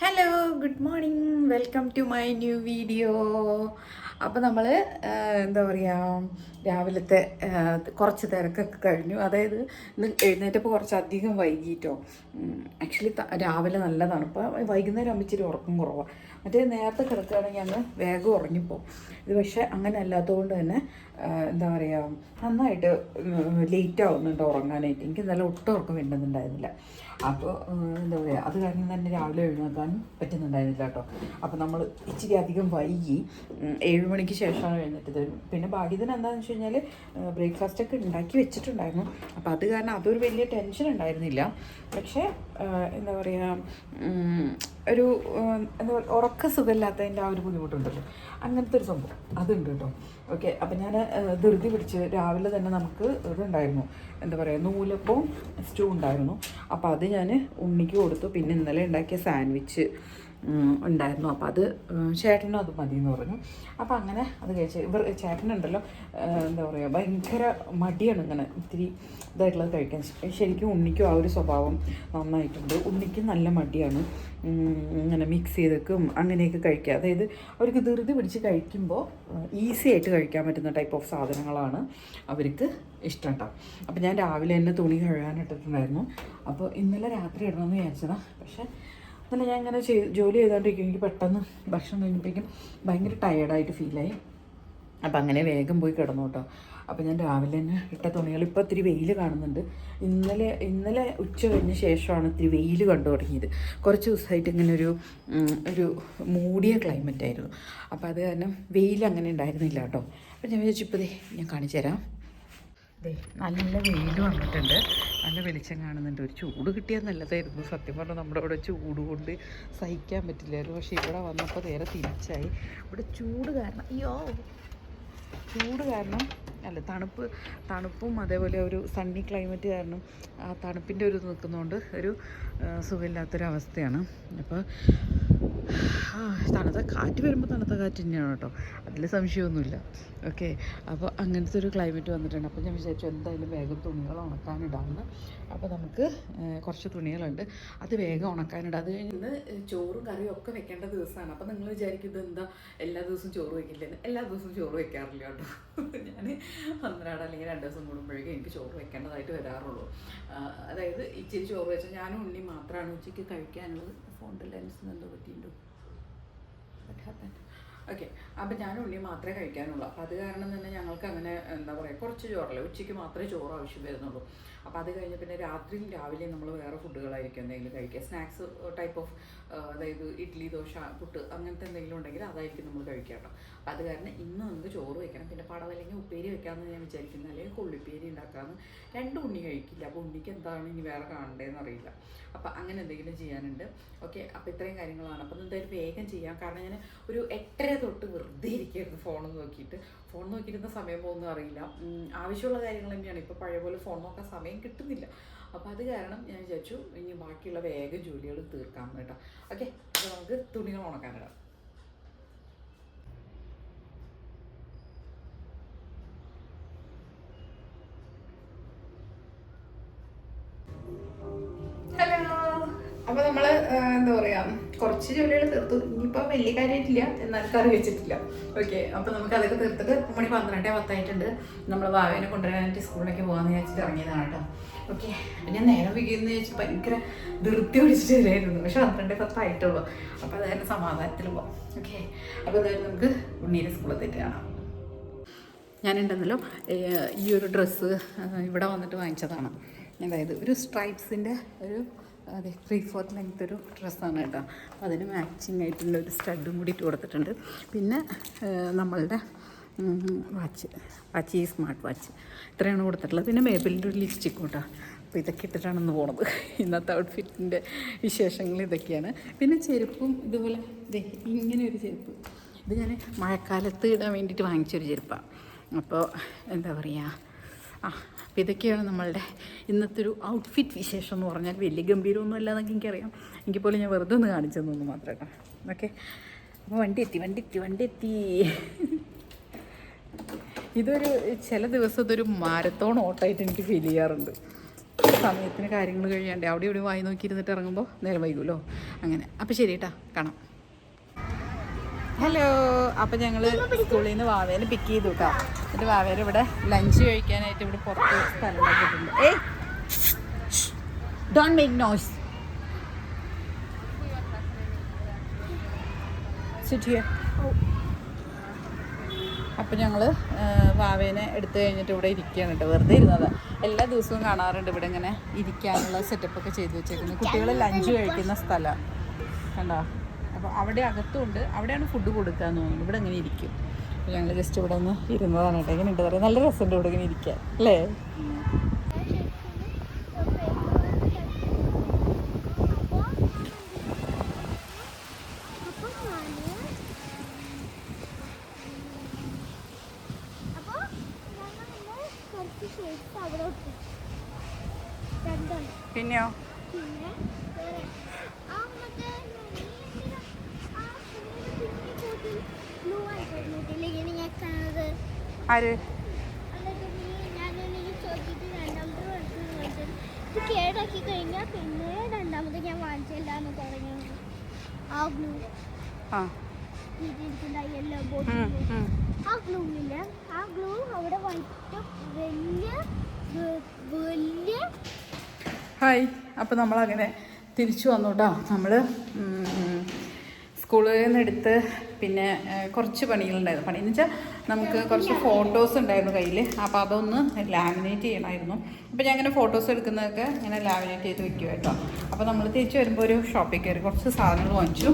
Hello good morning welcome to my new video അപ്പോൾ നമ്മൾ എന്താ പറയുക രാവിലത്തെ കുറച്ച് തിരക്കൊക്കെ കഴിഞ്ഞു. അതായത് ഇന്ന് എഴുന്നേറ്റപ്പോൾ കുറച്ച് അധികം വൈകിട്ടോ ആക്ച്വലി രാവിലെ നല്ല തണുപ്പ്. വൈകുന്നേരം ആകുമ്പോൾ ഇച്ചിരി ഉറക്കം കുറവാണ് മറ്റേ നേരത്തെ കിടക്കുകയാണെങ്കിൽ അങ്ങ് വേഗം ഉറങ്ങിപ്പോവും. ഇത് പക്ഷേ അങ്ങനെ അല്ലാത്തതുകൊണ്ട് തന്നെ എന്താ പറയുക നന്നായിട്ട് ലേറ്റ് ആവുന്നുണ്ട് ഉറങ്ങാനായിട്ട്. എനിക്ക് നല്ല ഒട്ടും ഉറക്കം വേണ്ടുന്നുണ്ടായിരുന്നില്ല അപ്പോൾ എന്താ പറയുക അത് കാരണം തന്നെ രാവിലെ എഴുന്നേക്കാനും പറ്റുന്നുണ്ടായിരുന്നില്ല കേട്ടോ. അപ്പോൾ നമ്മൾ ഇച്ചിരി അധികം വൈകി ഏഴ് മണിക്ക് ശേഷമാണ് എഴുന്നേറ്റത് പിന്നെ ഭാഗ്യത്തിന് എന്താണെന്ന് വെച്ച് കഴിഞ്ഞാൽ ബ്രേക്ക്ഫാസ്റ്റ് ഒക്കെ ഉണ്ടാക്കി വെച്ചിട്ടുണ്ടായിരുന്നു. അപ്പോൾ അത് കാരണം അതൊരു വലിയ ടെൻഷൻ ഉണ്ടായിരുന്നില്ല. പക്ഷേ എന്താ പറയുക ഒരു എന്താ പറയുക ഉറക്ക സുഖമില്ലാത്തതിന്റെ ആ ഒരു ബുദ്ധിമുട്ടുണ്ടല്ലോ. അങ്ങനത്തെ ഒരു സംഭവം. അതുണ്ട് കേട്ടോ. ഓക്കെ അപ്പം ഞാൻ ധൃതി പിടിച്ച് രാവിലെ തന്നെ നമുക്ക് ഇതുണ്ടായിരുന്നു. എന്താ പറയുക നൂലപ്പവും സ്റ്റൂ ഉണ്ടായിരുന്നു. അപ്പോൾ അത് ഞാൻ ഉണ്ണിക്ക് കൊടുത്തു. പിന്നെ ഇന്നലെ ഉണ്ടാക്കിയ സാൻഡ്വിച്ച് ഉണ്ടായിരുന്നു. അപ്പോൾ അത് ചേട്ടനും അത് മതി എന്ന് പറഞ്ഞു. അപ്പോൾ അങ്ങനെ അത് കഴിച്ച് ഇവർ ചേട്ടനുണ്ടല്ലോ എന്താ പറയുക ഭയങ്കര മടിയാണ് ഇങ്ങനെ ഇത്തിരി ഇതായിട്ടുള്ളത് കഴിക്കാൻ. ശരിക്കും ഉണ്ണിക്കും ആ ഒരു സ്വഭാവം നന്നായിട്ടുണ്ട്. ഉണ്ണിക്ക് നല്ല മടിയാണ്. ഇങ്ങനെ മിക്സ് ചെയ്തേക്കും അങ്ങനെയൊക്കെ കഴിക്കുക. അതായത് അവർക്ക് ധൃതി പിടിച്ച് കഴിക്കുമ്പോൾ ഈസി ആയിട്ട് കഴിക്കാൻ പറ്റുന്ന ടൈപ്പ് ഓഫ് സാധനങ്ങളാണ് അവർക്ക് ഇഷ്ടം കേട്ടോ അപ്പോൾ ഞാൻ രാവിലെ തന്നെ തുണി കഴുകാനിട്ടിട്ടുണ്ടായിരുന്നു അപ്പോൾ ഇന്നലെ രാത്രി ഇടണമെന്ന് വിചാരിച്ചതാണ് പക്ഷേ ഇന്നലെ ഞാൻ ഇങ്ങനെ ചെയ്ത് ജോലി ചെയ്തുകൊണ്ടിരിക്കും എനിക്ക് പെട്ടെന്ന് ഭക്ഷണം കഴിഞ്ഞപ്പോഴേക്കും ഭയങ്കര ടയേർഡായിട്ട് ഫീലായി അപ്പം അങ്ങനെ വേഗം പോയി കിടന്നു കേട്ടോ. അപ്പം ഞാൻ രാവിലെ തന്നെ ഇട്ട തുണികൾ ഇപ്പോൾ ഇത്തിരി വെയിൽ കാണുന്നുണ്ട്. ഇന്നലെ ഇന്നലെ ഉച്ച കഴിഞ്ഞ ശേഷമാണ് ഇത്തിരി വെയിൽ കണ്ടു തുടങ്ങിയത്. കുറച്ച് ദിവസമായിട്ട് ഇങ്ങനെ ഒരു ഒരു മൂടിയ ക്ലൈമറ്റ് ആയിരുന്നു. അപ്പോൾ അത് കാരണം വെയിൽ അങ്ങനെ ഉണ്ടായിരുന്നില്ല കേട്ടോ. അപ്പം ഞാൻ വിചാരിച്ചു ഇപ്പോൾ ഞാൻ കാണിച്ചു തരാം. ദേ നല്ല വെയിൽ വന്നിട്ടുണ്ട്. നല്ല വെളിച്ചം കാണുന്നുണ്ട്. ഒരു ചൂട് കിട്ടിയാൽ നല്ലതായിരുന്നു. സത്യം പറഞ്ഞാൽ നമ്മുടെ ഇവിടെ ചൂട് കൊണ്ട് സഹിക്കാൻ പറ്റില്ലായിരുന്നു. പക്ഷേ ഇവിടെ വന്നപ്പോൾ നേരെ തിരിച്ചായി. ഇവിടെ ചൂട് കാരണം അയ്യോ ചൂട് കാരണം അല്ല തണുപ്പ് തണുപ്പും അതേപോലെ ഒരു സണ്ണി ക്ലൈമറ്റ് കാരണം ആ തണുപ്പിന്റെ ഒരു നിൽക്കുന്നതുകൊണ്ട് ഒരു സുഖമില്ലാത്തൊരവസ്ഥയാണ്. അപ്പോൾ തണുത്ത കാറ്റ് വരുമ്പോൾ തണുത്ത കാറ്റ് തന്നെയാണ് കേട്ടോ. അതിൽ സംശയമൊന്നുമില്ല. ഓക്കെ അപ്പോൾ അങ്ങനത്തെ ഒരു ക്ലൈമറ്റ് വന്നിട്ടുണ്ട്. അപ്പോൾ ഞാൻ വിചാരിച്ചു എന്തായാലും വേഗം തുണികൾ ഉണക്കാനിടാമെന്ന് അപ്പോൾ നമുക്ക് കുറച്ച് തുണികളുണ്ട്. അത് വേഗം ഉണക്കാനിടാം. അത് കഴിഞ്ഞ് ചോറും കറിയും ഒക്കെ വെക്കേണ്ട ദിവസമാണ് അപ്പോൾ നിങ്ങൾ വിചാരിക്കും ഇതെന്താ എല്ലാ ദിവസവും ചോറ് വയ്ക്കില്ലെന്ന് എല്ലാ ദിവസവും ചോറ് വെക്കാറില്ല കേട്ടോ. ഞാൻ ഒന്നരാട് അല്ലെങ്കിൽ രണ്ട് ദിവസം കൂടുമ്പോഴേക്കും എനിക്ക് ചോറ് വെക്കേണ്ടതായിട്ട് വരാറുള്ളൂ. അതായത് ഇച്ചിരി ചോറ് വെച്ചാൽ ഞാനും ഉണ്ണി മാത്രമാണ് ഉച്ചയ്ക്ക് കഴിക്കാനുള്ളത്. ഫോണിന്റെ ലെൻസിന് എന്തോ happened? ഓക്കെ അപ്പം ഞാൻ ഉള്ളി മാത്രമേ കഴിക്കാനുള്ളൂ. അപ്പം അത് കാരണം തന്നെ ഞങ്ങൾക്ക് അങ്ങനെ എന്താ പറയുക കുറച്ച് ചോറല്ലേ ഉച്ചയ്ക്ക് മാത്രമേ ചോറ് ആവശ്യം വരുന്നുള്ളൂ. അപ്പോൾ അത് കഴിഞ്ഞ് പിന്നെ രാത്രിയും രാവിലെയും നമ്മൾ വേറെ ഫുഡുകളായിരിക്കും എന്തെങ്കിലും കഴിക്കുക. സ്നാക്സ് ടൈപ്പ് ഓഫ് അതായത് ഇഡ്ഡലി ദോശ പുട്ട് അങ്ങനത്തെ എന്തെങ്കിലും ഉണ്ടെങ്കിൽ അതായിരിക്കും നമ്മൾ കഴിക്കുക കേട്ടോ. അപ്പോൾ അത് കാരണം ഇന്ന് നമുക്ക് ചോറ് വെക്കണം. പിന്നെ പടവല്ലെങ്കിൽ ഉപ്പേരി വെക്കാമെന്ന് ഞാൻ വിചാരിക്കുന്നത് അല്ലെങ്കിൽ കൊള്ളിപ്പേരി ഉണ്ടാക്കാമെന്ന് രണ്ട് ഉണ്ണി കഴിക്കില്ല. അപ്പോൾ ഉണ്ണിക്ക് എന്താണ് ഇനി വേറെ കാണണ്ടേന്ന് അറിയില്ല. അപ്പോൾ അങ്ങനെ എന്തെങ്കിലും ചെയ്യാനുണ്ട്. ഓക്കെ അപ്പോൾ ഇത്രയും കാര്യങ്ങളാണ്. അപ്പോൾ എന്തായാലും വേഗം ചെയ്യാം. കാരണം ഞാൻ ഒരു എട്ടര തൊട്ട് വെറുതെ ഇരിക്കുകയായിരുന്നു ഫോൺ നോക്കിയിട്ട്. ഫോൺ നോക്കിയിരുന്ന സമയം പോകുന്നു അറിയില്ല. ആവശ്യമുള്ള കാര്യങ്ങൾ തന്നെയാണ്. ഇപ്പോൾ പഴയ പോലെ ഫോൺ നോക്കാൻ സമയം കിട്ടുന്നില്ല. അപ്പോൾ അത് കാരണം ഞാൻ വിചാരിച്ചു ഇനി ബാക്കിയുള്ള വേഗം ജോലികൾ തീർക്കാം കേട്ടോ. ഓക്കെ അപ്പോൾ നമുക്ക് തുണികൾ ഉണക്കാനിടാം. എന്താ പറയാ കുറച്ച് ജോലികൾ തീർത്തു. ഇനിയിപ്പോ വലിയ കാര്യമായിട്ടില്ല എന്നാൽ കറി വെച്ചിട്ടില്ല ഓക്കെ അപ്പൊ നമുക്ക് അതൊക്കെ തീർത്തിട്ട് മണി പന്ത്രണ്ടേ പത്തായിട്ടുണ്ട്. നമ്മൾ ഭാവേനെ കൊണ്ടുവരാനായിട്ട് സ്കൂളിലേക്ക് പോകാന്ന് വിചാരിച്ചിട്ട് ഇറങ്ങിയതാണ് കേട്ടോ. ഓക്കെ ഞാൻ നേരം വിൽക്കുന്ന ചോദിച്ചാൽ ഭയങ്കര ധൃതി പിടിച്ചിട്ട് വരായിരുന്നു. പക്ഷെ പന്ത്രണ്ടേ പത്തായിട്ടുള്ളൂ. അപ്പൊ അതായത് സമാധാനത്തിൽ പോവാം. ഓക്കെ അപ്പൊ അതായത് നമുക്ക് ഉണ്ണീരെ സ്കൂളിൽ കാണാം. ഞാനുണ്ടെന്നല്ലോ ഈ ഒരു ഡ്രസ്സ് ഇവിടെ വന്നിട്ട് വാങ്ങിച്ചതാണ്. അതായത് ഒരു സ്ട്രൈപ്സിന്റെ ഒരു അതെ ത്രീ ഫോർത്ത് ലെങ്ത് ഒരു ഡ്രസ്സാണ് കേട്ടോ. അപ്പോൾ അതിന് മാച്ചിങ് ആയിട്ടുള്ള ഒരു സ്റ്റഡും കൂടി ഇട്ട് കൊടുത്തിട്ടുണ്ട്. പിന്നെ നമ്മളുടെ വാച്ച് വാച്ച് ഈ സ്മാർട്ട് വാച്ച് ഇത്രയാണ് കൊടുത്തിട്ടുള്ളത്. പിന്നെ മേബിളിന്റെ ഒരു ലിപ്സ്റ്റിക് കേട്ടോ. അപ്പോൾ ഇതൊക്കെ ഇട്ടിട്ടാണ് ഇന്ന് പോണത് ഇന്നത്തെ ഔട്ട്ഫിറ്റിന്റെ വിശേഷങ്ങൾ ഇതൊക്കെയാണ്. പിന്നെ ചെരുപ്പും ഇതുപോലെ ഇതേ ഇങ്ങനെ ഒരു ചെരുപ്പ്. ഇത് ഞാൻ മഴക്കാലത്ത് ഇടാൻ വേണ്ടിയിട്ട് വാങ്ങിച്ചൊരു ചെരുപ്പാണ് അപ്പോൾ എന്താ പറയുക ആ അപ്പോൾ ഇതൊക്കെയാണ് നമ്മളുടെ ഇന്നത്തെ ഒരു ഔട്ട്ഫിറ്റ് വിശേഷം എന്ന് പറഞ്ഞാൽ വലിയ ഗംഭീരമൊന്നും അല്ലാന്നൊക്കെ എനിക്കറിയാം. എങ്കിൽ പോലും ഞാൻ വെറുതെ ഒന്ന് കാണിച്ചു തന്നു മാത്രം കേട്ടോ. ഓക്കെ. അപ്പോൾ വണ്ടി എത്തി വണ്ടി എത്തി വണ്ടി എത്തി. ഇതൊരു ചില ദിവസം ഇതൊരു മാരത്തോൺ ഓട്ടമായിട്ട് എനിക്ക് ഫീൽ ചെയ്യാറുണ്ട്. സമയത്തിന് കാര്യങ്ങൾ കഴിയാണ്ട് അവിടെ ഇവിടെ വായി നോക്കിയിരുന്നിട്ട് ഇറങ്ങുമ്പോൾ നേരം വൈകുമല്ലോ. അങ്ങനെ. അപ്പോൾ ശരി കേട്ടാ കാണാം. ഹലോ അപ്പം ഞങ്ങൾ സ്കൂളിൽ നിന്ന് വാവേനെ പിക്ക് ചെയ്തു കേട്ടോ എന്നിട്ട് വാവേനെ ഇവിടെ ലഞ്ച് കഴിക്കാനായിട്ട് ഇവിടെ പുറത്ത് സ്ഥലം ഉണ്ടാക്കിയിട്ടുണ്ട് ഏയ് ഡോണ്ട് നോയ്സ് സിറ്റ് ഹിയർ അപ്പം വാവേനെ എടുത്തു കഴിഞ്ഞിട്ട് ഇവിടെ ഇരിക്കുകയാണ് കേട്ടോ വെറുതെ ഇരുന്നത്. എല്ലാ ദിവസവും കാണാറുണ്ട് ഇവിടെ ഇങ്ങനെ ഇരിക്കാനുള്ള സെറ്റപ്പ് ഒക്കെ ചെയ്തു വെച്ചേക്കുന്നത്. കുട്ടികൾ ലഞ്ച് കഴിക്കുന്ന സ്ഥലം. കണ്ടോ? അപ്പോൾ അവിടെ അകത്തുണ്ട്. അവിടെയാണ് ഫുഡ് കൊടുക്കുക എന്ന് തോന്നുന്നു. ഇവിടെ അങ്ങനെ ഇരിക്കും. അപ്പോൾ ഞങ്ങൾ ജസ്റ്റ് ഇവിടെ ഒന്ന് ഇരുന്നതാണ് കേട്ടോ. ഇങ്ങനെ ഉണ്ട്. പറയാം നല്ല രസമുണ്ട് ഇവിടെ ഇങ്ങനെ ഇരിക്കാൻ. അല്ലേ. പിന്നെയോ? പിന്നെ വേറെ. ആ മറ്റേ നീല ആ കുഞ്ഞിന്റെ കുഞ്ഞി കൂട്ടിൽ blue ആയിട്ട് ഇരുന്നിട്ടില്ലേ ഇങ്ങനെ ഞാൻ കാണുന്നത്. ആര് എന്നിട്ട് നീ ഞാനൊന്നിങ്ങനെ ചോദിച്ചിട്ട് രണ്ടാമത്തെ എടുത്ത് നോക്കിയിട്ട് ഇത് കേടാക്കി പിന്നെ ഞാൻ ആ. ആ ആ. ആ വലിയ വലിയ ഹായ്. അപ്പോൾ നമ്മളങ്ങനെ തിരിച്ചു വന്നു കേട്ടോ നമ്മൾ സ്കൂളിൽ നിന്ന് എടുത്ത് പിന്നെ കുറച്ച് പണികളുണ്ടായിരുന്നു. പണി എന്ന് വെച്ചാൽ നമുക്ക് കുറച്ച് ഫോട്ടോസ് ഉണ്ടായിരുന്നു കയ്യിൽ അപ്പോൾ അതൊന്ന് ലാമിനേറ്റ് ചെയ്യണമായിരുന്നു. അപ്പോൾ ഞാൻ അങ്ങനെ ഫോട്ടോസ് എടുക്കുന്നതൊക്കെ ഇങ്ങനെ ലാമിനേറ്റ് ചെയ്ത് വെക്കും കേട്ടോ. അപ്പോൾ നമ്മൾ തിരിച്ച് വരുമ്പോൾ ഒരു ഷോപ്പിൽ കയറി കുറച്ച് സാധനങ്ങൾ വാങ്ങിച്ചു.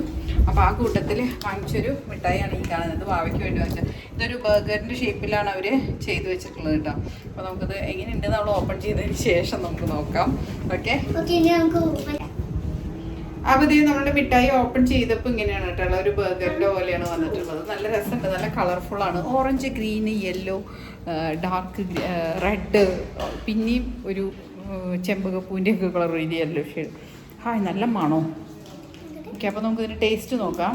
അപ്പോൾ ആ കൂട്ടത്തിൽ വാങ്ങിച്ചൊരു മിഠായിയാണ് ഈ കാണുന്നത് വാവയ്ക്ക് വേണ്ടി വാങ്ങിച്ചത്. ഇതൊരു ബർഗറിന്റെ ഷേപ്പിലാണ് അവർ ചെയ്ത് വെച്ചിട്ടുള്ളത് കേട്ടോ. അപ്പോൾ നമുക്കത് എങ്ങനെയുണ്ട് നമ്മൾ ഓപ്പൺ ചെയ്തതിന് ശേഷം നമുക്ക് നോക്കാം. ഓക്കെ ഓക്കെ നമുക്ക് അപ്പോൾ ഇത് നമ്മുടെ മിഠായി ഓപ്പൺ ചെയ്തപ്പോൾ ഇങ്ങനെയാണ് കേട്ടോ ഒരു ബർഗറിന്റെ പോലെയാണ് വന്നിട്ടുള്ളത്. നല്ല രസമുണ്ട്. നല്ല കളർഫുൾ ആണ്. Orange green yellow dark red പിന്നെയും ഒരു ചെമ്പകപ്പൂവിന്റെ ഒക്കെ കളർ ഒരു യെല്ലോ ഷെയ്ഡ് ഹായ് നല്ല മണോ? ഓക്കെ അപ്പോൾ നമുക്ക് ഇതിന്റെ ടേസ്റ്റ് നോക്കാം.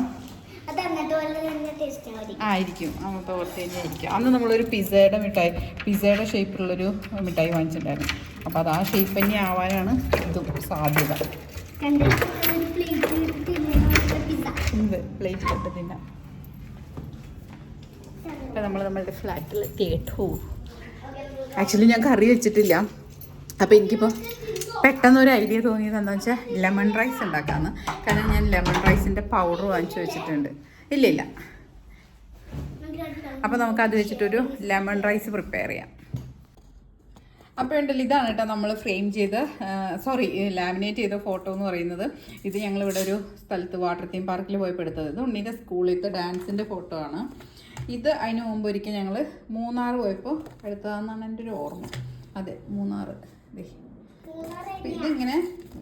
ആയിരിക്കും. അങ്ങനത്തെ പോലെ തന്നെ ആയിരിക്കും. അന്ന് നമ്മളൊരു പിസയുടെ മിഠായി പിസയുടെ ഷേപ്പിലുള്ളൊരു മിഠായി വാങ്ങിച്ചിട്ടുണ്ടായിരുന്നു. അപ്പോൾ അത് ആ ഷേപ്പ് തന്നെ ആവാനാണ് ഇതും സാധ്യത. ഇത് പ്ലേറ്റ് കൊണ്ട് തിന്നാം. ഇപ്പം നമ്മൾ നമ്മളുടെ ഫ്ലാറ്റിൽ കേട്ടു. ആക്ച്വലി ഞാൻ കറി വെച്ചിട്ടില്ല. അപ്പോൾ എനിക്കിപ്പോൾ പെട്ടെന്ന് ഒരു ഐഡിയ തോന്നിയത് എന്താണെന്ന് വെച്ചാൽ ലെമൺ റൈസ് ഉണ്ടാക്കാമെന്ന് കാരണം ഞാൻ ലെമൺ റൈസിന്റെ പൗഡർ വാങ്ങിച്ചു വെച്ചിട്ടുണ്ട്. ഇല്ല ഇല്ല. അപ്പോൾ നമുക്കത് വെച്ചിട്ടൊരു ലെമൺ റൈസ് പ്രിപ്പയർ ചെയ്യാം. അപ്പോൾ ഉണ്ടല്ലോ ഇതാണ് കേട്ടോ നമ്മൾ ഫ്രെയിം ചെയ്ത് സോറി ലാമിനേറ്റ് ചെയ്ത ഫോട്ടോ എന്ന് പറയുന്നത്. ഇത് ഞങ്ങളിവിടെ ഒരു സ്ഥലത്ത് വാട്ടർ തീം പാർക്കിൽ പോയപ്പോൾ എടുത്തത്. ഇത് ഉണ്ണിയുടെ സ്കൂളിലത്തെ ഡാൻസിന്റെ ഫോട്ടോ ആണ്. ഇത് അതിന് മുമ്പ് ഒരിക്കൽ ഞങ്ങൾ മൂന്നാർ പോയപ്പോൾ എടുത്തതാണെന്നാണ് എന്റെ ഒരു ഓർമ്മ. അതെ മൂന്നാർ ദേ. ഇതിങ്ങനെ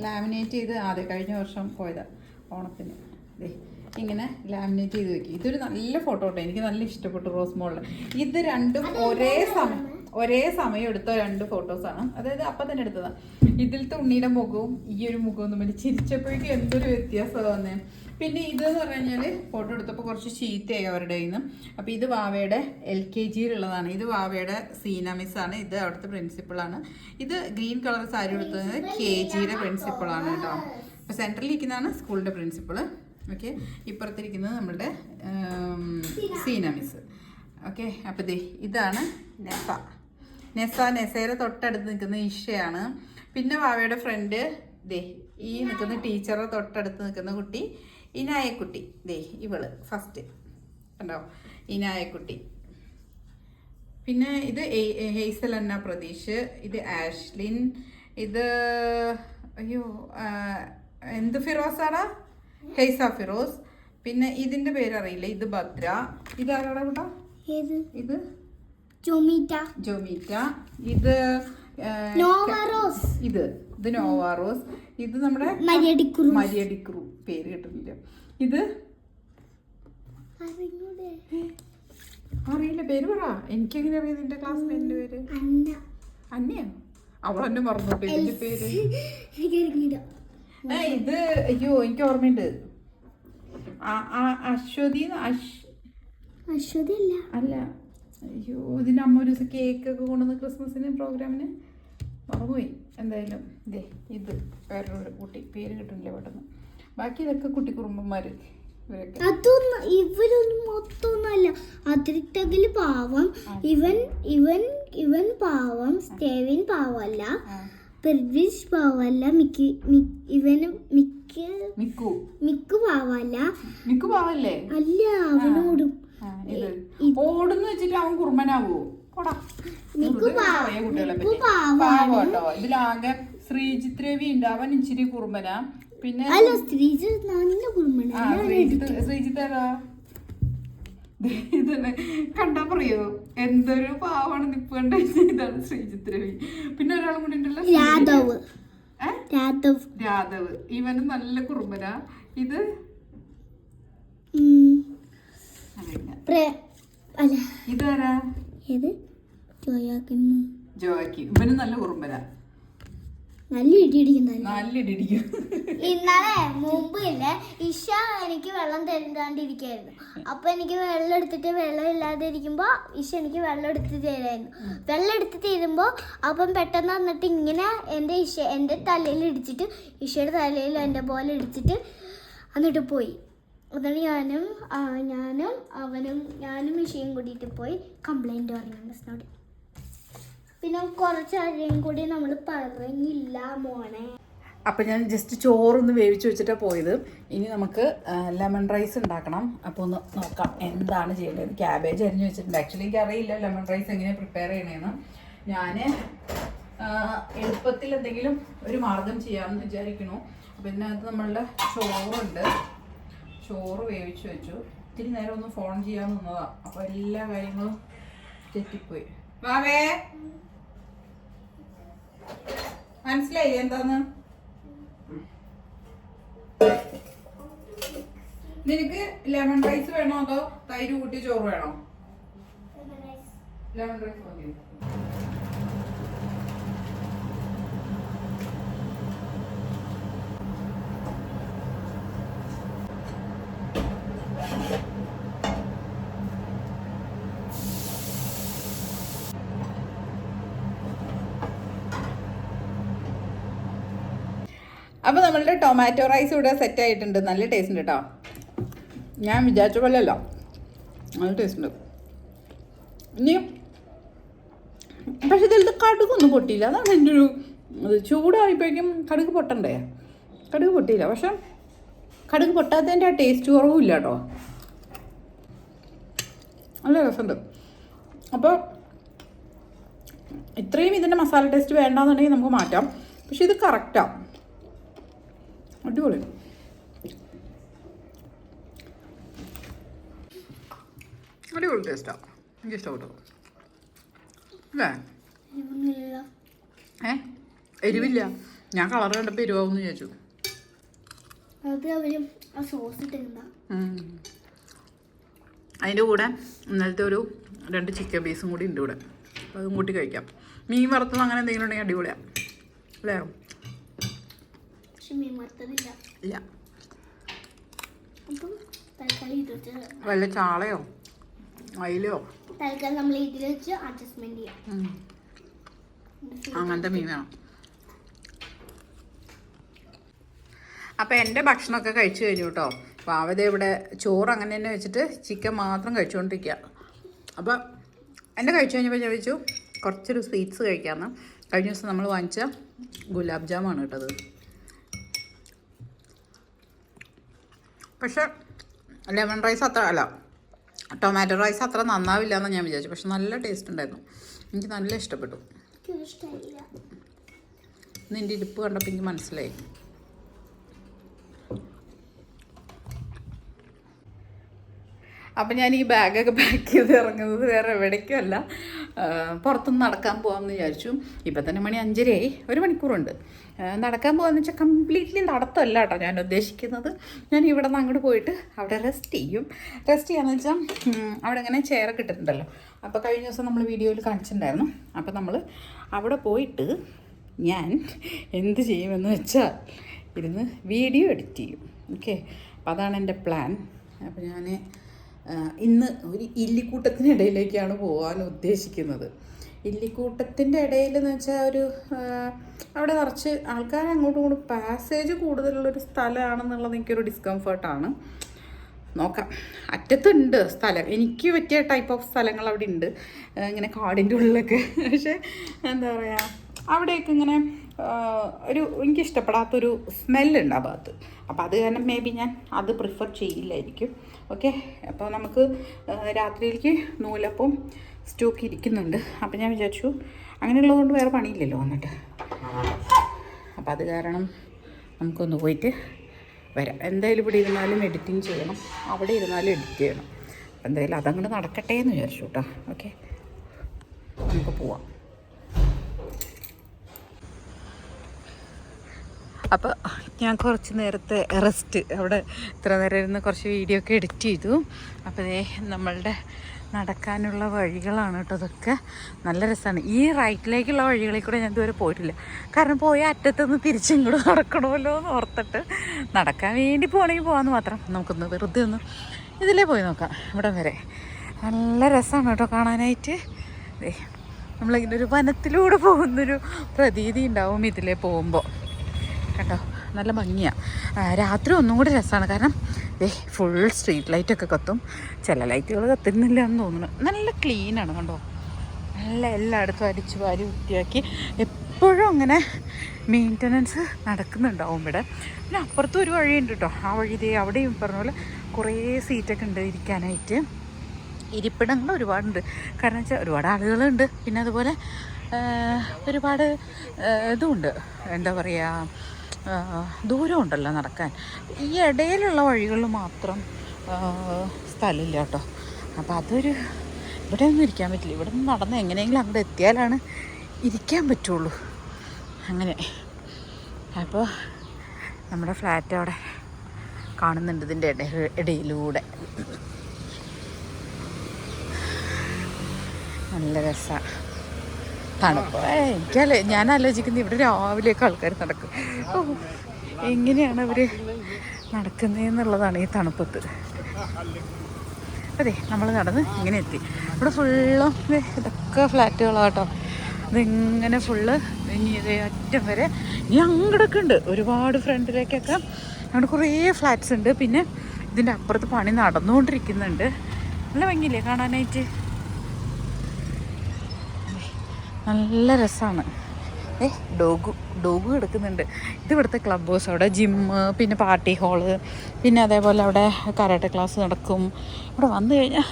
ലാമിനേറ്റ് ചെയ്ത് ആദ്യം കഴിഞ്ഞ വർഷം പോയതാണ് ഓണത്തിന്. ദേ. ഇങ്ങനെ ലാമിനേറ്റ് ചെയ്ത് വെക്കും. ഇതൊരു നല്ല ഫോട്ടോ കേട്ടോ എനിക്ക് നല്ല ഇഷ്ടപ്പെട്ടു റോസ് മോളിൽ ഇത് രണ്ടും ഒരേ സമയം ഒരേ സമയം എടുത്ത രണ്ട് ഫോട്ടോസാണ് അതായത് അപ്പം തന്നെ എടുത്തതാണ് ഇതിലത്തെ ഉണ്ണിയുടെ മുഖവും ഈ ഒരു മുഖവും തമ്മിൽ ചിരിച്ചപ്പോഴേക്കും എന്തൊരു വ്യത്യാസം വന്നേ. പിന്നെ ഇതെന്ന് പറഞ്ഞു കഴിഞ്ഞാൽ ഫോട്ടോ എടുത്തപ്പോൾ കുറച്ച് ചീത്തയായി അവരുടെ കയ്യിൽ നിന്ന് അപ്പോൾ ഇത് വാവയുടെ എൽ കെ ജിയിലുള്ളതാണ് ഇത് വാവയുടെ സീന മിസ്സാണ് ഇത് അവിടുത്തെ പ്രിൻസിപ്പളാണ് ഇത് ഗ്രീൻ കളർ സാരി എടുത്തത് കെ ജിയുടെ പ്രിൻസിപ്പളാണ് കേട്ടോ. അപ്പോൾ സെൻട്രലിൽ ഇരിക്കുന്നതാണ് സ്കൂളിന്റെ പ്രിൻസിപ്പൾ ഓക്കെ ഇപ്പുറത്തിരിക്കുന്നത് നമ്മളുടെ ഉം, സീന മിസ് ഓക്കെ അപ്പോൾ ദേ ഇതാണ് നെസ. നെസ നെസയുടെ തൊട്ടടുത്ത് നിൽക്കുന്ന ഇഷയാണ് പിന്നെ വാവയുടെ ഫ്രണ്ട് ദേ ഈ നിൽക്കുന്ന ടീച്ചറെ തൊട്ടടുത്ത് നിൽക്കുന്ന കുട്ടി ഇനായക്കുട്ടി. ദേ ഇവൾ ഫസ്റ്റ് കണ്ടോ? ഇനായക്കുട്ടി. പിന്നെ ഇത് ഹെയ്സൽ അന്ന പ്രതീഷ് ഇത് ആഷ്ലിൻ ഇത് അയ്യോ എന്ത് ഫിറോസാടാ? ഹെയ്സ ഫിറോസ്. പിന്നെ ഇതിന്റെ പേര് അറിയില്ല ഇത് ഭദ്ര. ഇത് ആരാടാ കൂട്ടാ? ഇത്? ജോമീറ്റ. ജോമീറ്റ. ഇത് ഇത്. ഇത് നോവാറോസ് ഇത് നമ്മുടെ മരിയടിക്കുറു മരിയടിക്രു പേര് കിട്ടുന്നില്ല ഇത്? അറിയില്ല. പേര് പറ. എനിക്കെങ്ങനെ അറിയാം നിന്റെ ക്ലാസ്മേറ്റിന്റെ പേര്? അന്ന. അന്നയോ അവളെന്നെ മറന്നോട്ടെ ഇതിന്റെ പേര്? ഇത് അയ്യോ എനിക്ക് ഓർമ്മയുണ്ട്. അശ്വതി അശ്വതി അല്ല. അല്ല. അയ്യോ ഇതിന്റെ അമ്മ ഒരു ദിവസം കേക്ക് ഒക്കെ കൊണ്ടുവന്ന് ക്രിസ്മസിന് പ്രോഗ്രാമിന് മറന്നുപോയി. എന്തായാലും ഇതേ ഇത് വേറൊരു കുട്ടി. പേര് കിട്ടുന്നില്ല പെട്ടെന്ന്. ബാക്കി ഇതൊക്കെ കുട്ടി കുറുമ്പന്മാർ അതൊന്നും ഇവരൊന്നും മൊത്തമൊന്നുമല്ല അതിരിക്തകിൽ പാവം. ഇവൻ ഇവൻ ഇവൻ പാവം. സ്റ്റേവിൻ പാവമല്ല പെർവിഷ് പാവല്ല മിക്കി ഇവന് മിക്ക മിക്കു. മിക്കു പാവല്ല മിക്കു പാവല്ലേ? അല്ല അവനോടും ഓടുന്ന് വെച്ചിട്ട് അവൻ കുർമ്മനാവോ ഇതിലാകെ ശ്രീജിത് രവി ഉണ്ട്. അവൻ ഇച്ചിരി കുർമ്മന പിന്നെ ശ്രീജിത് ശ്രീജിത് നല്ല കുടുംബമാണ് ശ്രീജിത്ത് ശ്രീജിത്ത് ഏതാ ദേ ഇതന്നെ. കണ്ടാ പറയോ? എന്തൊരു പാവാണ് നിപ്പ് കണ്ട ഇതാണ് ശ്രീചിത്രവി രവി. പിന്നെ ഒരാളും കൂടി ഉണ്ടല്ലോ രാധവ്? രാധവ്. രാധവ്. ഇവന് നല്ല കുറുമ്പനാ. ഇത്? ഇതാരാ? ജോയാക്കിം ഇവന് നല്ല കുറുമ്പനാ. നല്ല ഇടിയിടിക്കുന്നു നല്ല ഇന്നലെ മുമ്പ് ഇല്ലേ ഇഷ എനിക്ക് വെള്ളം തരണ്ടാണ്ടിരിക്കായിരുന്നു. അപ്പൊ എനിക്ക് വെള്ളം എടുത്തിട്ട് വെള്ളം ഇല്ലാതെ ഇരിക്കുമ്പോ ഇഷ എനിക്ക് വെള്ളം എടുത്ത് തരായിരുന്നു. വെള്ളം എടുത്ത് തരുമ്പോ അപ്പം പെട്ടെന്ന് വന്നിട്ട് ഇങ്ങനെ എന്റെ ഇഷ എന്റെ തലയിൽ ഇടിച്ചിട്ട് ഇഷയുടെ തലയിൽ എന്റെ പോലെ ഇടിച്ചിട്ട് എന്നിട്ട് പോയി. എന്നിട്ട് ഞാനും ഞാനും അവനും ഞാനും ഇഷയും കൂടിയിട്ട് പോയി കംപ്ലൈന്റ് പറഞ്ഞു. മിസ്സിനോട് പിന്നെ കുറച്ച് അരിയും കൂടി നമ്മൾ പറഞ്ഞില്ല മോനെ. അപ്പം ഞാൻ ജസ്റ്റ് ചോറൊന്ന് വേവിച്ച് വെച്ചിട്ടാണ് പോയത്. ഇനി നമുക്ക് ലെമൺ റൈസ് ഉണ്ടാക്കണം. അപ്പോൾ ഒന്ന് നോക്കാം എന്താണ് ചെയ്യേണ്ടത് ക്യാബേജ് അരിഞ്ഞ് വെച്ചിട്ടുണ്ട്. ആക്ച്വലി എനിക്ക് അറിയില്ല ലെമൺ റൈസ് എങ്ങനെ പ്രിപ്പയർ ചെയ്യണമെന്ന് ഞാൻ എളുപ്പത്തിൽ എന്തെങ്കിലും ഒരു മാർഗം ചെയ്യാമെന്ന് വിചാരിക്കണു അപ്പം ഇതിനകത്ത് നമ്മളുടെ ചോറുണ്ട്. ചോറ് വേവിച്ച് വെച്ചു. ഇത്തിരി നേരം ഒന്ന് ഫോൺ ചെയ്യാൻ നിന്നതാണ് അപ്പോൾ എല്ലാ കാര്യങ്ങളും തെറ്റിപ്പോയി. വാവേ മനസ്സിലായി എന്താന്ന്? നിനക്ക് ലെമൺ റൈസ് വേണോ അതോ തൈര് കൂട്ടി ചോറ് വേണോ? ലെമൺ റൈസ് മതി. അപ്പോൾ നമ്മളുടെ ടൊമാറ്റോ റൈസ് ഇവിടെ സെറ്റ് ആയിട്ടുണ്ട്. നല്ല ടേസ്റ്റ് ഉണ്ട് കേട്ടോ ഞാൻ വിചാരിച്ച പോലെ അല്ല നല്ല ടേസ്റ്റ് ഉണ്ട്. ഇനി പക്ഷെ ഇതിൽ കടുകൊന്നും പൊട്ടിയില്ല. അതാണ് എന്റെ ഒരു ചൂടായപ്പോഴേക്കും കടുക് പൊട്ടണ്ടേ? കടുക് പൊട്ടിയില്ല. പക്ഷെ കടുക് പൊട്ടാത്തതിന്റെ ആ ടേസ്റ്റ് കുറവും ഇല്ല കേട്ടോ നല്ല രസമുണ്ട്. അപ്പോൾ ഇത്രയും ഇതിന്റെ മസാല ടേസ്റ്റ് വേണ്ടാന്നുണ്ടെങ്കിൽ നമുക്ക് മാറ്റാം. പക്ഷെ ഇത് കറക്റ്റാണ് അടിപൊളി. അടിപൊളി ടേസ്റ്റാണ് എനിക്ക് ഇഷ്ടപ്പെട്ടു അല്ലേ? ഏ? എരിവില്ല. ഞാൻ കളർ കണ്ടപ്പോൾ എരിവാകും വിചാരിച്ചു. അതിന്റെ. അതിന്റെ കൂടെ ഇന്നലത്തെ ഒരു രണ്ട് ചിക്കൻ പീസും കൂടി ഉണ്ട് ഇവിടെ. അപ്പോൾ അതും കൂട്ടി കഴിക്കാം. മീൻ വറുത്തത് അങ്ങനെ എന്തെങ്കിലും ഉണ്ടെങ്കിൽ അടിപൊളിയാ. അല്ലേ? പക്ഷെ മീൻ വറുത്തതില്ല. ഇല്ല. അപ്പം തൽക്കാലം ഇത് വെച്ച് വല്ല ചാളയോ? അയിലോ തൽക്കാലം നമ്മൾ ഇതിൽ വെച്ച് അഡ്ജസ്റ്റ്മെന്റ് ചെയ്യാം. അങ്ങനത്തെ മീൻ വേണം. അപ്പം എന്റെ ഭക്ഷണമൊക്കെ കഴിച്ചു കഴിഞ്ഞു കേട്ടോ. അപ്പോൾ അവധ ഇവിടെ ചോറ് അങ്ങനെ തന്നെ വെച്ചിട്ട് ചിക്കൻ മാത്രം കഴിച്ചുകൊണ്ടിരിക്കുക അപ്പോൾ എന്റെ കഴിച്ചു കഴിഞ്ഞപ്പോൾ ചോദിച്ചു കുറച്ചൊരു സ്വീറ്റ്സ് കഴിക്കാമെന്ന് കഴിഞ്ഞ ദിവസം നമ്മൾ വാങ്ങിച്ച ഗുലാബ് ജാമാണ് കേട്ടത്. പക്ഷെ ലെമൺ റൈസ് അത്ര അല്ല ടൊമാറ്റോ റൈസ് അത്ര നന്നാവില്ല എന്ന് ഞാൻ വിചാരിച്ചു. പക്ഷെ നല്ല ടേസ്റ്റ് ഉണ്ടായിരുന്നു. എനിക്ക് നല്ല ഇഷ്ടപ്പെട്ടു. നിന്റെ ഇരിപ്പ് കണ്ടപ്പോൾ എനിക്ക് മനസ്സിലായി. അപ്പം ഞാൻ ഈ ബാഗൊക്കെ പാക്ക് ചെയ്ത് ഇറങ്ങുന്നത് വേറെ എവിടേക്കുമല്ല. പുറത്തുനിന്ന് നടക്കാൻ പോകാമെന്ന് വിചാരിച്ചു. ഇപ്പം തന്നെ മണി അഞ്ചരയായി. ഒരു മണിക്കൂറുണ്ട്. നടക്കാൻ പോകാമെന്ന് വെച്ചാൽ കംപ്ലീറ്റ്ലി നടത്തല്ല കേട്ടോ ഞാൻ ഉദ്ദേശിക്കുന്നത്. ഞാൻ ഇവിടെ നിന്ന് അങ്ങോട്ട് പോയിട്ട് അവിടെ റെസ്റ്റ് ചെയ്യും. റെസ്റ്റ് ചെയ്യാന്ന് വെച്ചാൽ അവിടെ അങ്ങനെ ചെയർ കിട്ടുന്നുണ്ടല്ലോ അപ്പോൾ കഴിഞ്ഞ ദിവസം നമ്മൾ വീഡിയോയിൽ കാണിച്ചിട്ടുണ്ടായിരുന്നു. അപ്പോൾ നമ്മൾ അവിടെ പോയിട്ട് ഞാൻ എന്ത് ചെയ്യുമെന്ന് വെച്ചാൽ ഇരുന്ന് വീഡിയോ എഡിറ്റ് ചെയ്യും. ഓക്കെ അപ്പോൾ അതാണ് എന്റെ പ്ലാൻ അപ്പോൾ ഞാൻ ഇന്ന് ഒരു ഇല്ലിക്കൂട്ടത്തിനിടയിലേക്കാണ് പോകാൻ ഉദ്ദേശിക്കുന്നത്. ഇല്ലിക്കൂട്ടത്തിന്റെ ഇടയിൽ എന്ന് വെച്ചാൽ ഒരു അവിടെ കുറച്ച് ആൾക്കാർ അങ്ങോട്ടും ഇങ്ങോട്ടും പാസേജ് കൂടുതലുള്ളൊരു സ്ഥലമാണെന്നുള്ളത് എനിക്കൊരു ഡിസ്കംഫേർട്ടാണ് നോക്കാം. അറ്റത്തുണ്ട് സ്ഥലം. എനിക്ക് പറ്റിയ ടൈപ്പ് ഓഫ് സ്ഥലങ്ങൾ അവിടെ ഉണ്ട്. ഇങ്ങനെ കാടിന്റെ ഉള്ളിലൊക്കെ. പക്ഷേ എന്താ പറയുക അവിടെയൊക്കെ ഇങ്ങനെ ഒരു എനിക്കിഷ്ടപ്പെടാത്തൊരു സ്മെല്ലുണ്ട് ആ ഭാഗത്ത്. അപ്പോൾ അത് കാരണം മേ ബി ഞാൻ അത് പ്രിഫർ ചെയ്യില്ലായിരിക്കും. ഓക്കെ അപ്പോൾ നമുക്ക് രാത്രിയിലേക്ക് നൂലപ്പം സ്റ്റോക്ക് ഇരിക്കുന്നുണ്ട്. അപ്പോൾ ഞാൻ വിചാരിച്ചു അങ്ങനെയുള്ളതുകൊണ്ട് വേറെ പണിയില്ലല്ലോ വന്നിട്ട്. അപ്പോൾ അത് കാരണം നമുക്കൊന്ന് പോയിട്ട് വരാം. എന്തായാലും ഇവിടെ ഇരുന്നാലും എഡിറ്റിംഗ് ചെയ്യണം. അവിടെ ഇരുന്നാലും എഡിറ്റ് ചെയ്യണം. എന്തായാലും അതങ്ങോട്ട് നടക്കട്ടെ എന്ന് വിചാരിച്ചു കേട്ടോ. ഓക്കെ നമുക്ക് പോവാം. അപ്പോൾ ഞാൻ കുറച്ച് നേരത്തെ റെസ്റ്റ് അവിടെ ഇത്ര നേരം ഇരുന്ന് കുറച്ച് വീഡിയോ ഒക്കെ എഡിറ്റ് ചെയ്തു. അപ്പോൾ ഇതേ നമ്മളുടെ നടക്കാനുള്ള വഴികളാണ് കേട്ടോ ഇതൊക്കെ. നല്ല രസമാണ് ഈ റൈറ്റിലേക്കുള്ള വഴികളിൽ കൂടെ ഞാൻ ഇതുവരെ പോയിട്ടില്ല. കാരണം പോയ അറ്റത്തുനിന്ന് തിരിച്ചിങ്ങോട്ട് നടക്കണമല്ലോ എന്ന് ഓർത്തിട്ട് നടക്കാൻ വേണ്ടി പോകണമെങ്കിൽ പോകാമെന്ന് മാത്രം. നമുക്കൊന്ന് വെറുതെ ഒന്ന് ഇതിലേ പോയി നോക്കാം. ഇവിടെ വരെ. നല്ല രസമാണ് കേട്ടോ കാണാനായിട്ട്. നമ്മളിങ്ങനെ ഒരു വനത്തിലൂടെ പോകുന്നൊരു പ്രതീതി ഉണ്ടാവും ഇതിലേ പോകുമ്പോൾ കണ്ടോ നല്ല ഭംഗിയാണ് രാത്രി ഒന്നും കൂടി രസമാണ് കാരണം ഏ ഫുൾ സ്ട്രീറ്റ് ലൈറ്റൊക്കെ കത്തും. ചില ലൈറ്റുകൾ കത്തുന്നില്ല എന്ന് തോന്നുന്നു. നല്ല ക്ലീനാണ് കണ്ടോ? നല്ല എല്ലായിടത്തും അടിച്ചു വാരി വൃത്തിയാക്കി. എപ്പോഴും അങ്ങനെ മെയിന്റനൻസ് നടക്കുന്നുണ്ടാവും ഇവിടെ. പിന്നെ അപ്പുറത്തും ഒരു വഴിയുണ്ട് കേട്ടോ. ആ വഴി ഇതേ അവിടെയും പറഞ്ഞ പോലെ കുറേ സീറ്റൊക്കെ ഉണ്ട് ഇരിക്കാനായിട്ട്. ഇരിപ്പിടങ്ങൾ ഒരുപാടുണ്ട്. കാരണം വെച്ചാൽ ഒരുപാട് ആളുകളുണ്ട്. പിന്നെ അതുപോലെ ഒരുപാട് ഇതുമുണ്ട്. എന്താ പറയുക ദൂരമുണ്ടല്ലോ നടക്കാൻ. ഈ ഇടയിലുള്ള വഴികളിൽ മാത്രം സ്ഥലമില്ല കേട്ടോ. അപ്പോൾ അതൊരു ഇവിടെ ഒന്നും ഇരിക്കാൻ പറ്റില്ല. ഇവിടെ നിന്ന് നടന്ന് എങ്ങനെയെങ്കിലും അങ്ങോട്ട് എത്തിയാലാണ് ഇരിക്കാൻ പറ്റുള്ളൂ. അങ്ങനെ. അപ്പോൾ നമ്മുടെ ഫ്ലാറ്റ് അവിടെ കാണുന്നുണ്ട് ഇതിന്റെ ഇട ഇടയിലൂടെ. നല്ല രസമാണ് തണുപ്പ് എനിക്കല്ലേ ഞാൻ ആലോചിക്കുന്നത് ഇവിടെ രാവിലെയൊക്കെ ആൾക്കാർ നടക്കും. എങ്ങനെയാണ് അവർ നടക്കുന്നതെന്നുള്ളതാണ് ഈ തണുപ്പത്ത്. അതെ നമ്മൾ നടന്ന് ഇങ്ങനെ എത്തി. ഇവിടെ ഫുള്ളും ഇതൊക്കെ ഇതൊക്കെ ഫ്ലാറ്റുകളാട്ടോ ഇതിങ്ങനെ ഫുള്ള് ഇനി ഇതേ അറ്റം വരെ ഇനി അങ്ങോട്ടൊക്കെ ഉണ്ട്. ഒരുപാട് ഫ്രണ്ടിലേക്കൊക്കെ അവിടെ കുറേ ഫ്ലാറ്റ്സ് ഉണ്ട്. പിന്നെ ഇതിന്റെ അപ്പുറത്ത് പണി നടന്നുകൊണ്ടിരിക്കുന്നുണ്ട്. നല്ല ഭംഗിയില്ലേ കാണാനായിട്ട്? നല്ല രസമാണ് ഏ ഡോഗു ഡോഗു കിടക്കുന്നുണ്ട് ഇത് ഇവിടുത്തെ ക്ലബ് ഹൗസ് അവിടെ ജിമ്മ് പിന്നെ പാർട്ടി ഹാൾ പിന്നെ അതേപോലെ അവിടെ കരാട്ടെ ക്ലാസ് നടക്കും. ഇവിടെ വന്നു കഴിഞ്ഞാൽ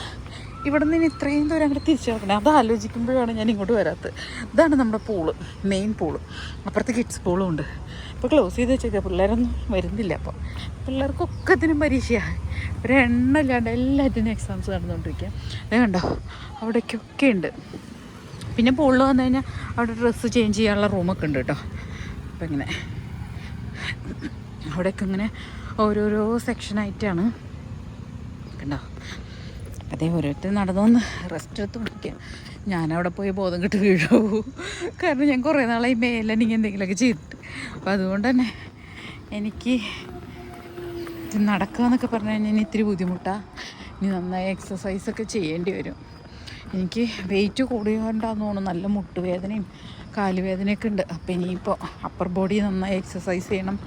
ഇവിടെ നിന്ന് ഇത്രയും ദൂരം അങ്ങോട്ട് തിരിച്ചു നോക്കണേ അത് ആലോചിക്കുമ്പോഴാണ് ഞാൻ ഇങ്ങോട്ട് വരാത്തത്. ഇതാണ് നമ്മുടെ പൂൾ മെയിൻ പൂൾ അപ്പുറത്ത് കിഡ്സ് പൂളും ഉണ്ട്. ഇപ്പോൾ ക്ലോസ് ചെയ്ത് വെച്ചേക്കുക പിള്ളേരൊന്നും വരുന്നില്ല അപ്പോൾ പിള്ളേർക്കൊക്കെ ഇതിനും പരീക്ഷയാണ് ഒരു എല്ലാത്തിനും എക്സാംസ് നടന്നുകൊണ്ടിരിക്കുക അതേ കണ്ടോ? അവിടേക്കൊക്കെ ഉണ്ട്. പിന്നെ പൂളിൽ വന്നു കഴിഞ്ഞാൽ അവിടെ ഡ്രസ്സ് ചേഞ്ച് ചെയ്യാനുള്ള റൂമൊക്കെ ഉണ്ട് കേട്ടോ. അപ്പം ഇങ്ങനെ അവിടെയൊക്കെ ഇങ്ങനെ ഓരോരോ സെക്ഷനായിട്ടാണ് കണ്ടോ? അതേ ഓരോരുത്തർ നടന്നു വന്ന് റെസ്റ്റ് എടുത്ത് കുടിക്കാം ഞാനവിടെ പോയി ബോധം കെട്ട് വീഴൂ കാരണം ഞാൻ കുറേ നാളായി മേലനിങ് എന്തെങ്കിലുമൊക്കെ ചെയ്തിട്ട്. അപ്പോൾ അതുകൊണ്ട് തന്നെ എനിക്ക് നടക്കുക എന്നൊക്കെ പറഞ്ഞു കഴിഞ്ഞാൽ ഇനി ഇത്തിരി ബുദ്ധിമുട്ടാണ് ഇനി നന്നായി എക്സസൈസൊക്കെ ചെയ്യേണ്ടി വരും. എനിക്ക് വെയിറ്റ് കൂടിയോണ്ടാന്ന് തോന്നുന്നു. നല്ല മുട്ടുവേദനയും കാലുവേദനയൊക്കെ ഉണ്ട്. അപ്പം ഇനിയിപ്പോൾ അപ്പർ ബോഡി നന്നായി എക്സസൈസ് ചെയ്യണം.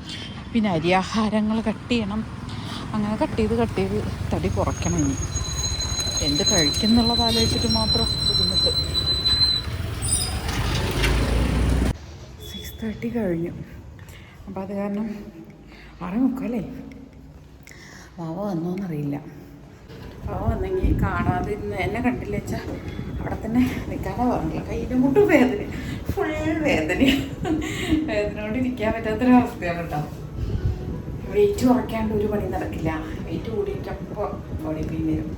പിന്നെ അരിയാഹാരങ്ങൾ കട്ട് ചെയ്യണം. അങ്ങനെ കട്ട് ചെയ്ത് കട്ട് ചെയ്ത് തടി കുറയ്ക്കണം ഇനി. എന്ത് കഴിക്കുന്നുള്ളത് ആലോചിച്ചിട്ട് മാത്രം ബുദ്ധിമുട്ട്. സിക്സ് തേർട്ടി കഴിഞ്ഞു. അപ്പോൾ അത് കാരണം ആറേ മുക്കാലേ വാവ വന്നോന്നറിയില്ല. വാവ വന്നെങ്കിൽ കാണാതെ ഇന്ന് എന്നെ കണ്ടില്ല വെച്ചാൽ അവിടെ തന്നെ നിൽക്കാതെ പറഞ്ഞില്ല കയ്യിന്റെ മുട്ടും വേദന ഫുൾ വേദന. വേദന കൊണ്ട് ഇരിക്കാൻ പറ്റാത്തൊരവസ്ഥയാണ് കേട്ടോ. വെയിറ്റ് കുറയ്ക്കാണ്ട് ഒരു പണി നടക്കില്ല. വെയിറ്റ് കൂടിയിട്ട് അപ്പോൾ ബോഡി പെയിൻ വരും.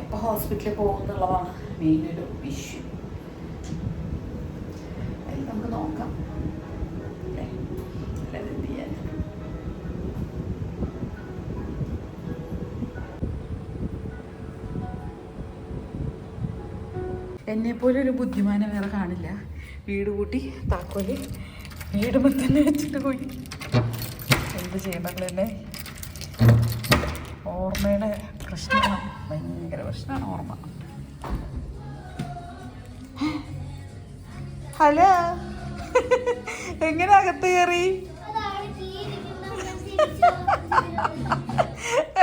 എപ്പോൾ ഹോസ്പിറ്റലിൽ പോകുന്നുള്ളതാണ് ഒരു ഇഷ്യൂ അതിൽ നമുക്ക് നോക്കാം. എന്നെപ്പോലെ ഒരു ബുദ്ധിമാനം വേറെ കാണില്ല. വീട് കൂട്ടി താക്കോൽ വീട് തന്നെ വെച്ചിട്ട് പോയി. എന്ത് എന്നെ ഓർമ്മയുടെ പ്രശ്നമാണ്. ഭയങ്കര പ്രശ്നമാണ് ഓർമ്മ. ഹലോ? എങ്ങനെ അകത്ത് കയറി?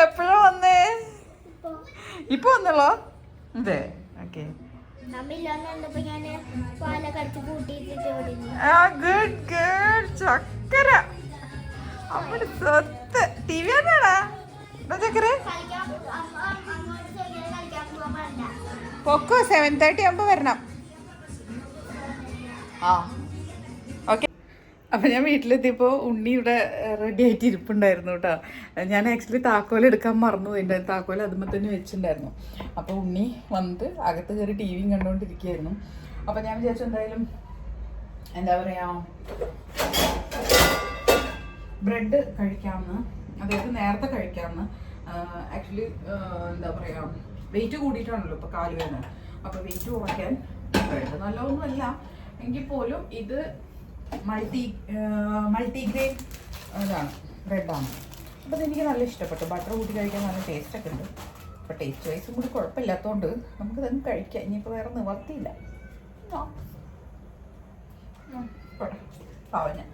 എപ്പോഴാ വന്നേ? ഇപ്പൊ വന്നല്ലോ അതെ ഓക്കെ. ഗുഡ് ഗുഡ് ചക്കര. അവിടെ സ്വത്ത്. ടി വി ആണാടാ ചക്കര? പൊക്കോ സെവൻ തേർട്ടി ആകുമ്പോ വരണം. ആ. അപ്പം ഞാൻ വീട്ടിലെത്തിയപ്പോൾ ഉണ്ണി ഇവിടെ റെഡി ആയിട്ട് ഇരിപ്പുണ്ടായിരുന്നു കേട്ടോ ഞാൻ ആക്ച്വലി താക്കോൽ എടുക്കാൻ മറന്നു പോയിട്ടുണ്ടായിരുന്നു താക്കോൽ അതുമ്പോൾ തന്നെ വെച്ചിട്ടുണ്ടായിരുന്നു. അപ്പോൾ ഉണ്ണി വന്നിട്ട് അകത്ത് കയറി ടി വിയും കണ്ടുകൊണ്ടിരിക്കുകയായിരുന്നു അപ്പോൾ ഞാൻ വിചാരിച്ചു എന്തായാലും എന്താ പറയുക ബ്രെഡ് കഴിക്കാമെന്ന് അതായത് നേരത്തെ കഴിക്കാമെന്ന് ആക്ച്വലി എന്താ പറയുക വെയിറ്റ് കൂടിയിട്ടാണല്ലോ ഇപ്പോൾ കാലുവേദന. അപ്പോൾ വെയിറ്റ് കുറയ്ക്കാൻ ബ്രെഡ് നല്ലതൊന്നുമല്ല. എങ്കിൽ പോലും ഇത് മൾട്ടി മൾട്ടിഗ്രെയിൻ ഇതാണ് ബ്രെഡാണ്. അപ്പോൾ അതെനിക്ക് നല്ല ഇഷ്ടപ്പെട്ടു. ബട്ടർ കൂട്ടി കഴിക്കാൻ നല്ല ടേസ്റ്റൊക്കെ ഉണ്ട്. അപ്പോൾ ടേസ്റ്റ് വൈസും കൂടി കുഴപ്പമില്ലാത്തതുകൊണ്ട് നമുക്ക് തന്നെ കഴിക്കാം. ഇനിയിപ്പോൾ വേറെ നിവർത്തിയില്ല. പാവം ഞാൻ.